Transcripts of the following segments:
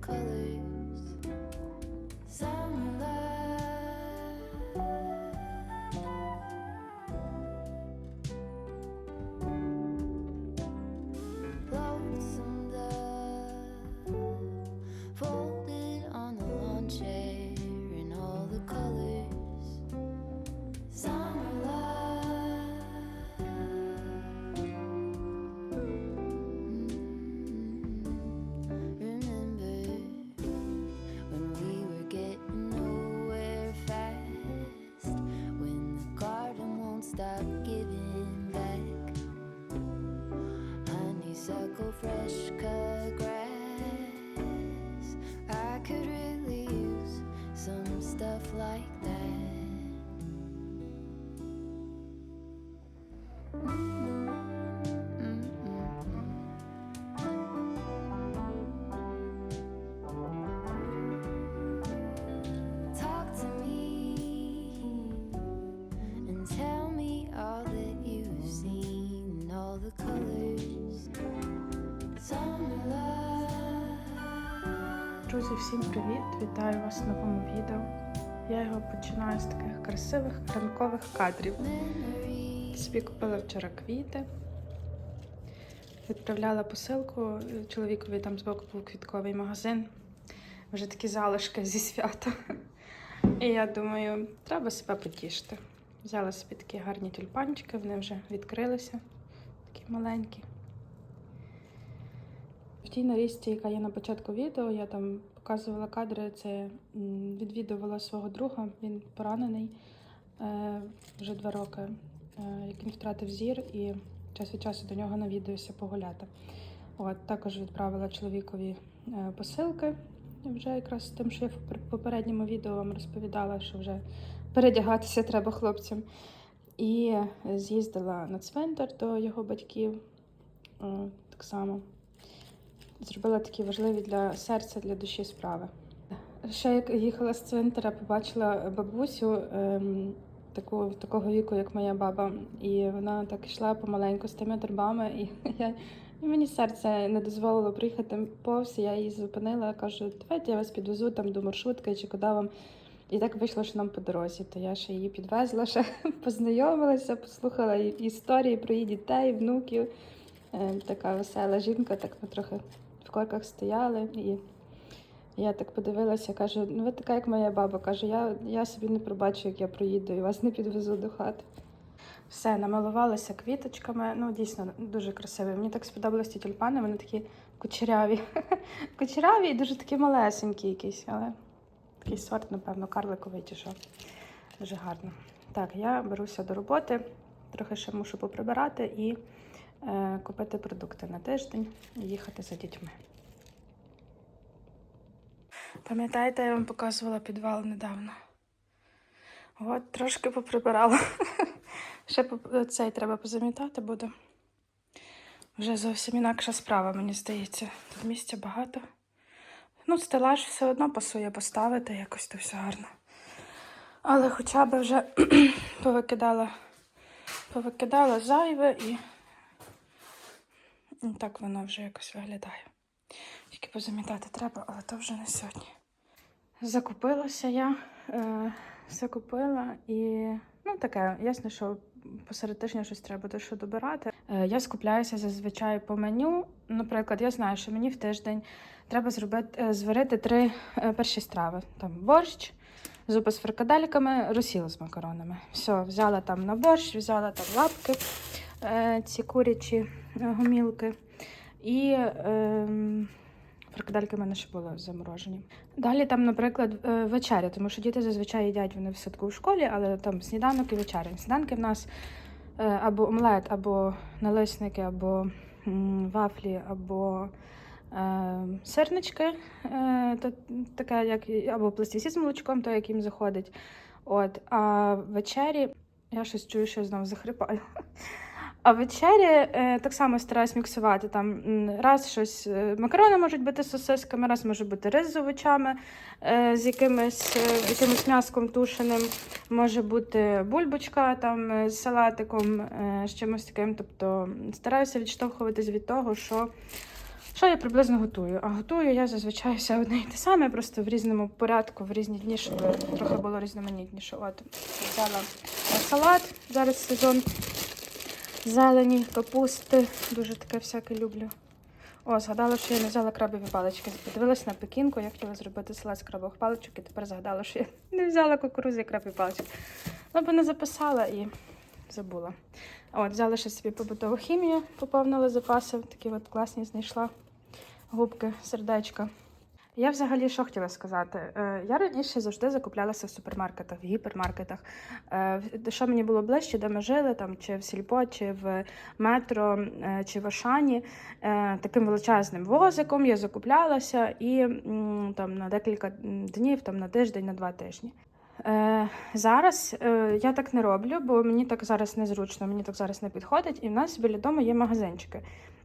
colors. Друзі, всім привіт! Вітаю вас в новому відео. Я його починаю з таких красивих ранкових кадрів. Собі купила вчора квіти. Відправляла посилку чоловікові там збоку був квітковий магазин. Вже такі залишки зі свята. І я думаю, треба себе потішити. Взяла собі такі гарні тюльпанчики, вони вже відкрилися, такі маленькі. В тій нарізці, яка є на початку відео, я там показувала кадри, це відвідувала свого друга, він поранений е, вже два роки, е, як він втратив зір і час від часу до нього навідуюся погуляти. От, також відправила чоловікові е, посилки, вже якраз тим, що я в попередньому відео вам розповідала, що вже передягатися треба хлопцям. І з'їздила на цвинтар до його батьків так само зробила такі важливі для серця, для душі справи. Ще як їхала з цвинтара, побачила бабусю ем, таку, такого віку, як моя баба, і вона так йшла помаленьку з тими торбами, і я. І мені серце не дозволило приїхати повз, я її зупинила, кажу, давайте я вас підвезу там до маршрутки чи куди вам. І так вийшло, що нам по дорозі. То я ще її підвезла, ще познайомилася, послухала історії про її дітей, внуків. Е, Така весела жінка, так ми трохи в корках стояли. І я так подивилася, кажу, ну ви така, як моя баба. Кажу, я, я собі не пробачу, як я проїду і вас не підвезу до хати. Все, намалувалася квіточками. Ну, дійсно, дуже красиві. Мені так сподобались ті тюльпани, вони такі кучеряві. кучеряві і дуже такі малесенькі якісь, але такий сорт, напевно, карликовий чи що. Дуже гарно. Так, я беруся до роботи, трохи ще мушу поприбирати і купити продукти на тиждень і їхати за дітьми. Пам'ятаєте, я вам показувала підвал недавно. От, трошки поприбирала. Ще цей треба позамітати буде. Вже зовсім інакша справа, мені здається. Тут місця багато. Ну, стелаж все одно пасує поставити, якось то все гарно. Але хоча б вже повикидала, повикидала зайве і і так воно вже якось виглядає. Тільки позамітати треба, але то вже не сьогодні. Закупилася я, е, все і ну таке, ясно, що посеред тижня щось треба буде що добирати. Е, я скупляюся зазвичай по меню. Наприклад, я знаю, що мені в тиждень треба зробити, е, зварити три е, перші страви: там борщ, зупа з фрикадельками, розсіл з макаронами. Все, взяла там на борщ, взяла там лапки, ці курячі е, гомілки. І е, фрикадельки в мене ще були заморожені. Далі там, наприклад, е, вечеря, тому що діти зазвичай їдять вони в садку в школі, але там сніданок і вечеря. Сніданки в нас е, або омлет, або налисники, або вафлі, або е, сирнички, е, то, таке, як, або пластівці з молочком, то як їм заходить. От, а вечері я щось чую, що знову захрипаю. А вечері е, так само стараюсь міксувати. Там раз щось е, макарони можуть бути сосисками, раз може бути рис з овочами, е, з якимось, якимось м'яском тушеним, може бути бульбочка там з салатиком, з чимось таким. Тобто стараюся відштовхуватись від того, що, що я приблизно готую. А готую я зазвичай все одне і те саме, просто в різному порядку, в різні дні, щоб трохи було різноманітніше. От взяла салат, зараз сезон зелені, капусти. Дуже таке всяке люблю. О, згадала, що я не взяла крабові палички. Подивилась на пекінку, я хотіла зробити салат з крабових паличок, і тепер згадала, що я не взяла кукурузи крабові палички. Ну, бо не записала і забула. От, взяла ще собі побутову хімію, поповнила запаси. Такі от класні знайшла губки, сердечка. Я взагалі що хотіла сказати? Е, Я раніше завжди закуплялася в супермаркетах, в гіпермаркетах. Е, Що мені було ближче, де ми жили, там чи в сільпо, чи в метро, е, чи в Ашані. Таким величезним возиком я закуплялася і там на декілька днів, там на тиждень, на два тижні. Е, зараз е, я так не роблю, бо мені так зараз незручно, мені так зараз не підходить. І в нас біля дому є магазинчики.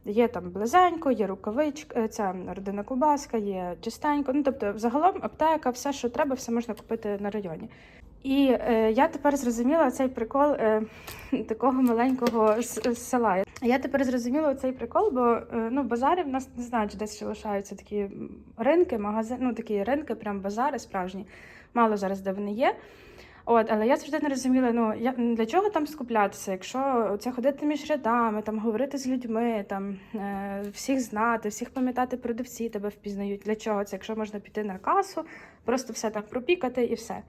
Є там близенько, є рукавичка, е, ця родина Кубаска, є чистенько. Ну тобто, загалом аптека, все, що треба, все можна купити на районі. І е, я тепер зрозуміла цей прикол е, такого маленького села. Я тепер зрозуміла цей прикол, бо е, ну, базари в нас не знаю, чи десь ще лишаються такі ринки, магазини, ну такі ринки, прям базари справжні. Мало зараз де вони є. От, але я завжди не розуміла, ну я, для чого там скуплятися, якщо це ходити між рядами, там говорити з людьми, там е, всіх знати, всіх пам'ятати продавці тебе впізнають. Для чого це? Якщо можна піти на касу, просто все так пропікати і все.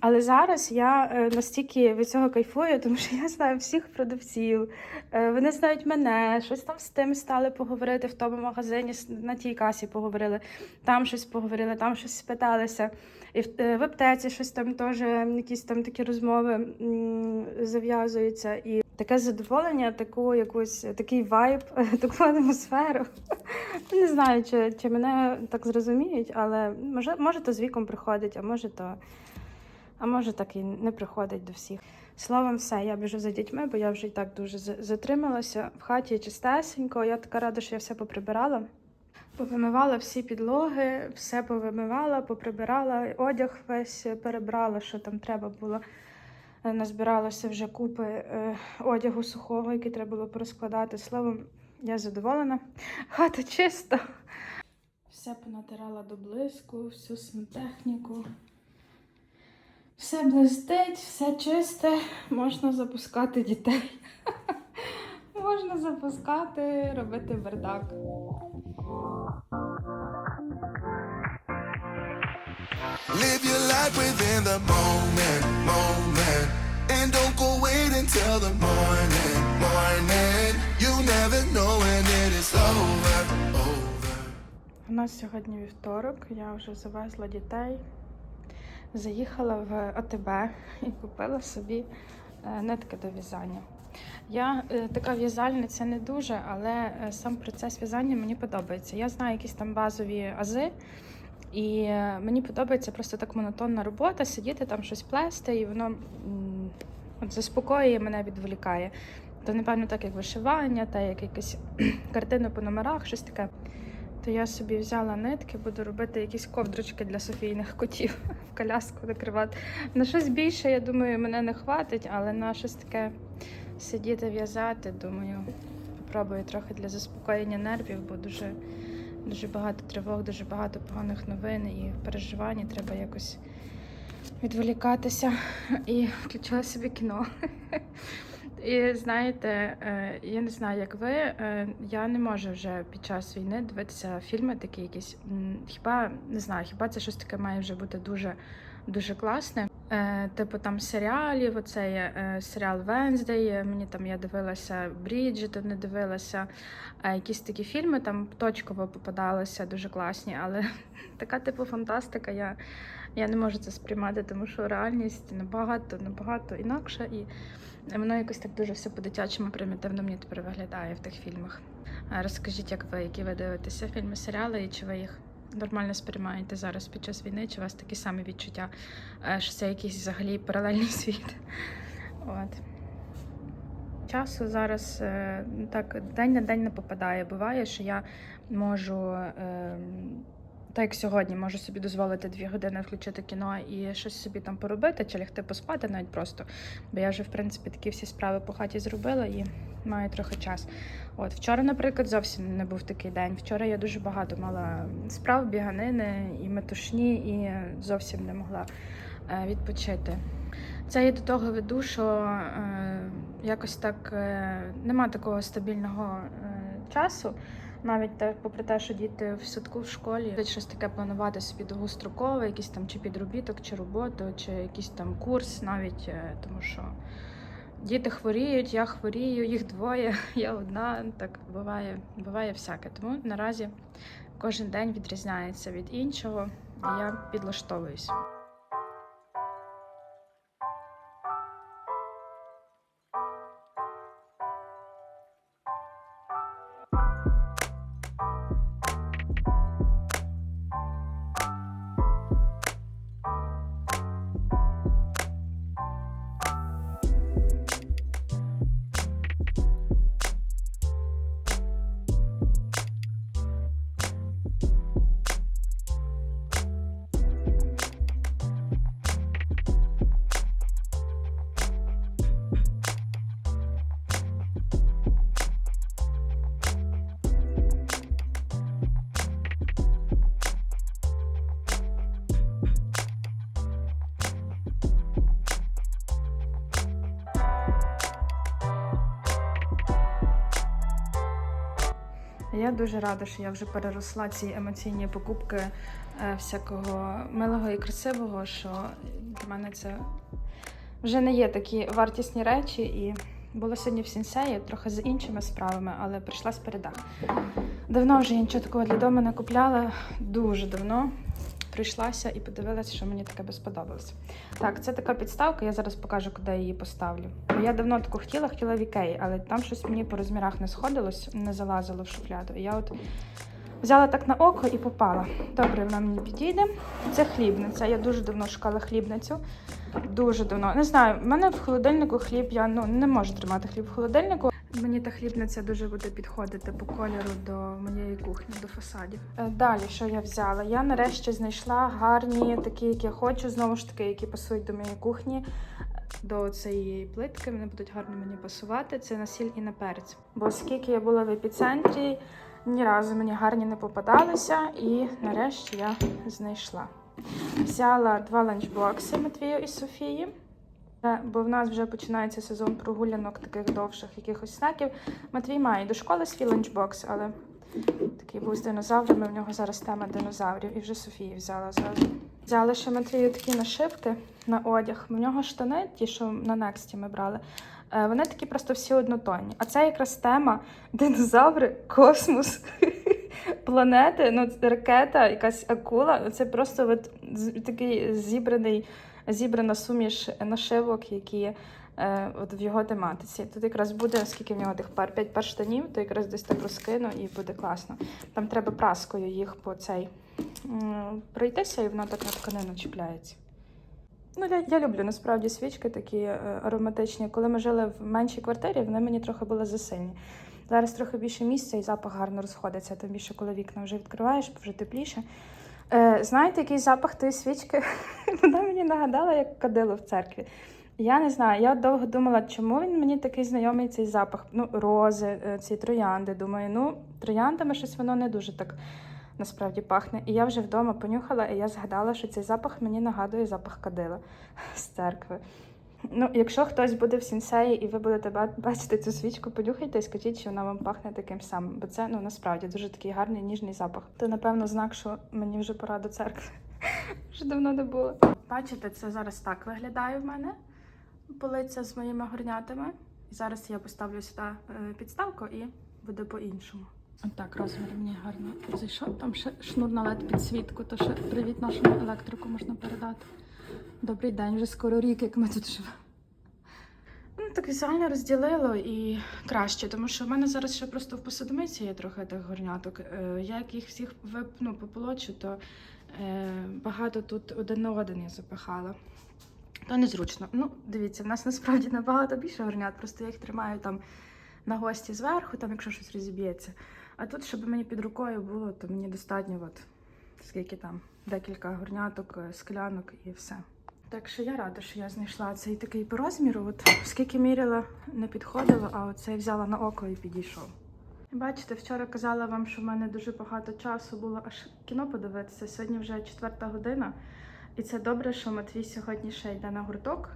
Але зараз я е, настільки від цього кайфую, тому що я знаю всіх продавців. Е, Вони знають мене, щось там з тим стали поговорити в тому магазині, на тій касі поговорили, там щось поговорили, там щось спиталися. І в, е, аптеці щось там теж якісь там такі розмови зав'язуються. І таке задоволення, таку якусь такий вайб, таку атмосферу. Не знаю, чи, чи мене так зрозуміють, але може, може то з віком приходить, а може то. А може так і не приходить до всіх. Словом, все, я біжу за дітьми, бо я вже і так дуже затрималася. В хаті чистесенько. Я така рада, що я все поприбирала. Повимивала всі підлоги, все повимивала, поприбирала, одяг весь перебрала, що там треба було. Е, Назбиралося вже купи е, одягу сухого, який треба було порозкладати. Словом, я задоволена. Хата чиста. Все понатирала до блиску, всю сантехніку. Все блистить, все чисте, можна запускати дітей. можна запускати, робити бардак. Live your life within the moment, moment. And don't go wait until the morning, morning. You never know when it is over, over. У нас сьогодні вівторок, я вже завезла дітей, заїхала в АТБ і купила собі е, нитки до в'язання. Я е, така в'язальниця не дуже, але е, сам процес в'язання мені подобається. Я знаю якісь там базові ази, і мені подобається просто так монотонна робота, сидіти там щось плести, і воно от заспокоює мене, відволікає. То, напевно, так як вишивання, та як якась картина по номерах, щось таке. То я собі взяла нитки, буду робити якісь ковдрочки для Софійних котів в коляску накривати. На щось більше, я думаю, мене не хватить, але на щось таке сидіти, в'язати, думаю, попробую трохи для заспокоєння нервів, бо дуже, дуже багато тривог, дуже багато поганих новин і переживань, треба якось відволікатися. І включила собі кіно. І знаєте, е, я не знаю, як ви. е, Я не можу вже під час війни дивитися фільми такі якісь. Хіба не знаю, хіба це щось таке має вже бути дуже дуже класне. Е, Типу там серіалів, оцей серіал Венздей. Мені там я дивилася Бріджит, не дивилася. Якісь такі фільми там точково попадалися, дуже класні, але така типу фантастика. Я, я не можу це сприймати, тому що реальність набагато, набагато інакша і. Воно якось так дуже все по-дитячому примітивно мені тепер виглядає в тих фільмах. Розкажіть, як ви, які ви дивитеся фільми, серіали, і чи ви їх нормально сприймаєте зараз під час війни, чи у вас такі самі відчуття, е, що це якийсь взагалі паралельний світ? От. Часу зараз е, так день на день не попадає. Буває, що я можу. Так як сьогодні можу собі дозволити дві години включити кіно і щось собі там поробити, чи лягти поспати навіть просто. Бо я вже, в принципі, такі всі справи по хаті зробила і маю трохи час. От вчора, наприклад, зовсім не був такий день. Вчора я дуже багато мала справ, біганини і метушні, і зовсім не могла е, відпочити. Це я до того веду, що е, якось так е, нема такого стабільного е, часу. Навіть те, попри те, що діти в садку в школі, Десь щось таке планувати собі довгострокове, якийсь там чи підробіток, чи роботу, чи якийсь там курс, навіть е, тому що діти хворіють, я хворію, їх двоє, я одна. Так буває, буває всяке. Тому наразі кожен день відрізняється від іншого, і я підлаштовуюсь. Я дуже рада, що я вже переросла ці емоційні покупки е, всякого милого і красивого, що для мене це вже не є такі вартісні речі. І було сьогодні в сінсеї, трохи з іншими справами, але прийшла з передах. Давно вже я нічого такого для дому не купляла, дуже давно. Прийшлася і подивилася, що мені таке би сподобалося. Так, це така підставка, я зараз покажу, куди я її поставлю. Я давно таку хотіла, хотіла в Ікеї, але там щось мені по розмірах не сходилось, не залазило в шухляду. І я от взяла так на око і попала. Добре, вона мені підійде. Це хлібниця. Я дуже давно шукала хлібницю. Дуже давно. Не знаю, в мене в холодильнику хліб, я ну, не можу тримати хліб в холодильнику. Мені та хлібниця дуже буде підходити по кольору до моєї кухні, до фасадів. Е, Далі, що я взяла? Я нарешті знайшла гарні, такі, які я хочу, знову ж таки, які пасують до моєї кухні. До цієї плитки вони будуть гарно мені пасувати. Це на сіль і на перець. Бо оскільки я була в епіцентрі, ні разу мені гарні не попадалися, і нарешті я знайшла. Взяла два ланчбокси Матвію і Софії. Е, Бо в нас вже починається сезон прогулянок таких довших якихось снеків. Матвій має до школи свій ланчбокс, але такий був з динозаврами. В нього зараз тема динозаврів. І вже Софії взяла зразу. Взяла ще Матвію такі нашивки на одяг. В нього штани, ті, що на Нексті ми брали. е, Вони такі просто всі однотонні. А це якраз тема динозаври, космос, планети, ну, ракета, якась акула. Це просто от такий зібраний зібрана суміш нашивок, які е, от в його тематиці. Тут якраз буде, скільки в нього тих пар, 5 пар штанів, то якраз десь так розкину і буде класно. Там треба праскою їх по цей пройтися, і воно так на тканину чіпляється. Ну, я, я люблю насправді свічки такі е, ароматичні. Коли ми жили в меншій квартирі, вони мені трохи були засильні. Зараз трохи більше місця і запах гарно розходиться, тим більше, коли вікна вже відкриваєш, вже тепліше. Е, знаєте, який запах тої свічки? Вона мені нагадала, як кадило в церкві. Я не знаю, я довго думала, чому він мені такий знайомий цей запах. Ну, рози, е, ці троянди. Думаю, ну, трояндами щось воно не дуже так насправді пахне. І я вже вдома понюхала, і я згадала, що цей запах мені нагадує запах кадила з церкви. Ну, якщо хтось буде в сінсеї і ви будете бачити цю свічку, понюхайте і скажіть, що вона вам пахне таким самим. Бо це ну насправді дуже такий гарний ніжний запах. Це, напевно, знак, що мені вже пора до церкви. Вже давно не було. Бачите, це зараз так виглядає в мене. Полиця з моїми горнятами. І зараз я поставлю сюди е, підставку і буде по-іншому. Отак розмір мені гарно зайшов. Там ще шнур на led підсвітку, то ще привіт нашому електрику можна передати. Добрий день, вже скоро рік, як ми тут живемо. Ну, так візуально розділило і краще, тому що в мене зараз ще просто в посудомиці є трохи тих горняток. Е, Я як їх всіх вип- ну, пополочу, то е, багато тут один на один я запихала. То незручно. Ну, дивіться, в нас насправді набагато більше горнят, просто я їх тримаю там на гості зверху, там, якщо щось розіб'ється. А тут, щоб мені під рукою було, то мені достатньо, от, скільки там, декілька горняток, е, склянок і все. Так що я рада, що я знайшла цей такий по розміру. От скільки міряла, не підходило, а оцей взяла на око і підійшов. Бачите, вчора казала вам, що в мене дуже багато часу було аж кіно подивитися. Сьогодні вже четверта година. І це добре, що Матвій сьогодні ще йде на гурток,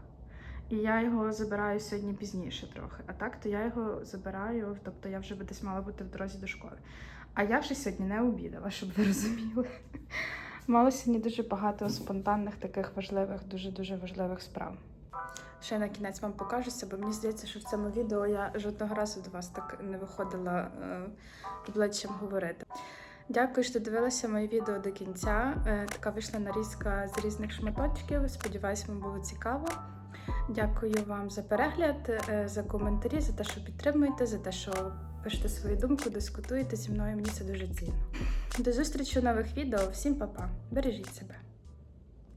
і я його забираю сьогодні пізніше трохи. А так, то я його забираю, тобто я вже би десь мала бути в дорозі до школи. А я вже сьогодні не обідала, щоб ви розуміли. Мало сьогодні дуже багато спонтанних таких важливих, дуже-дуже важливих справ. Ще на кінець вам покажуся, бо мені здається, що в цьому відео я жодного разу до вас так не виходила е, обличчям говорити. Дякую, що дивилися моє відео до кінця. Е, Така вийшла нарізка з різних шматочків. Сподіваюсь, вам було цікаво. Дякую вам за перегляд, е, за коментарі, за те, що підтримуєте, за те, що пишете свою думку, дискутуєте зі мною. Мені це дуже цінно. До зустрічі у нових відео. Всім па-па. Бережіть себе.